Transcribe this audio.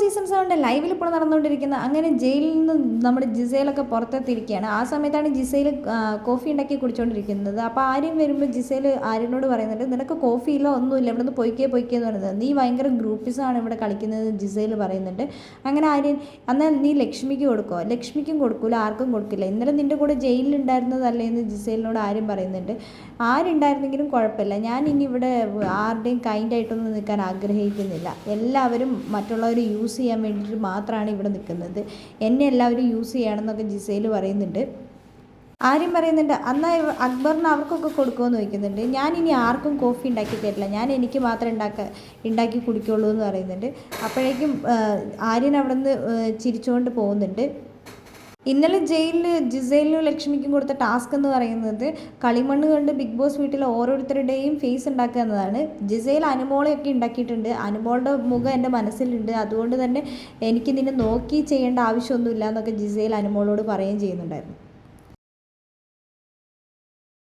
Seasons സെവന്റെ ലൈവിൽ ഇപ്പോൾ നടന്നുകൊണ്ടിരിക്കുന്ന അങ്ങനെ ജയിലിൽ നിന്ന് നമ്മുടെ ജിസയിലൊക്കെ പുറത്തെത്തിയിരിക്കുകയാണ്. ആ സമയത്താണ് ജിസയിൽ കോഫി ഉണ്ടാക്കി കുടിച്ചുകൊണ്ടിരിക്കുന്നത് അപ്പോൾ ആര്യം വരുമ്പോൾ ജിസയിൽ ആര്യനോട് പറയുന്നുണ്ട് നിനക്ക് കോഫി ഇല്ല ഒന്നുമില്ല ഇവിടെ നിന്ന് പൊയ്ക്കേ പൊയ്ക്കേ എന്ന് പറയുന്നത്. നീ ഭയങ്കര ഗ്രൂപ്പിസാണ് ഇവിടെ കളിക്കുന്നത് ജിസയിൽ പറയുന്നുണ്ട്. അങ്ങനെ ആര്യൻ എന്നാൽ നീ ലക്ഷ്മിക്ക് കൊടുക്കോ ലക്ഷ്മിക്കും കൊടുക്കില്ല ആർക്കും കൊടുക്കില്ല. ഇന്നലെ നിന്റെ കൂടെ ജയിലിലുണ്ടായിരുന്നതല്ലേ എന്ന് ജിസയിലിനോട് ആര്യം പറയുന്നുണ്ട്. ആരുണ്ടായിരുന്നെങ്കിലും കുഴപ്പമില്ല. ഞാൻ ഇനി ഇവിടെ ആരുടെയും കൈൻഡായിട്ടൊന്നും നിൽക്കാൻ ആഗ്രഹിക്കുന്നില്ല. എല്ലാവരും മറ്റുള്ളവർ യൂസ് ചെയ്യാൻ വേണ്ടിയിട്ട് മാത്രമാണ് ഇവിടെ നിൽക്കുന്നത്. എന്നെ എല്ലാവരും യൂസ് ചെയ്യണമെന്നൊക്കെ ജിസയിൽ പറയുന്നുണ്ട്. ആരും പറയുന്നുണ്ട് അന്നാ അക്ബറിന് അവർക്കൊക്കെ കൊടുക്കുമെന്ന് ചോദിക്കുന്നുണ്ട്. ഞാൻ ഇനി ആർക്കും കോഫി ഉണ്ടാക്കി തരില്ല. ഞാൻ എനിക്ക് മാത്രം ഉണ്ടാക്ക ഉണ്ടാക്കി കുടിക്കുള്ളൂ എന്ന് പറയുന്നുണ്ട്. അപ്പോഴേക്കും ആര്യൻ അവിടെ നിന്ന് ചിരിച്ചുകൊണ്ട് പോകുന്നുണ്ട്. ഇന്നലെ ജയിലിൽ ജിസൈലിനും ലക്ഷ്മിക്കും കൊടുത്ത ടാസ്ക് എന്ന് പറയുന്നത് കളിമണ്ണ് കണ്ട് ബിഗ് ബോസ് വീട്ടിലെ ഓരോരുത്തരുടെയും ഫേസ് ഉണ്ടാക്കുക എന്നതാണ്. ജിസൈൽ അനുമോളെയൊക്കെ ഉണ്ടാക്കിയിട്ടുണ്ട്. അനുമോളുടെ മുഖം എന്റെ മനസ്സിലുണ്ട്. അതുകൊണ്ട് തന്നെ എനിക്ക് നിന്നെ നോക്കി ചെയ്യേണ്ട ആവശ്യമൊന്നുമില്ല എന്നൊക്കെ ജിസൈൽ അനുമോളോട് പറയുകയും ചെയ്യുന്നുണ്ടായിരുന്നു.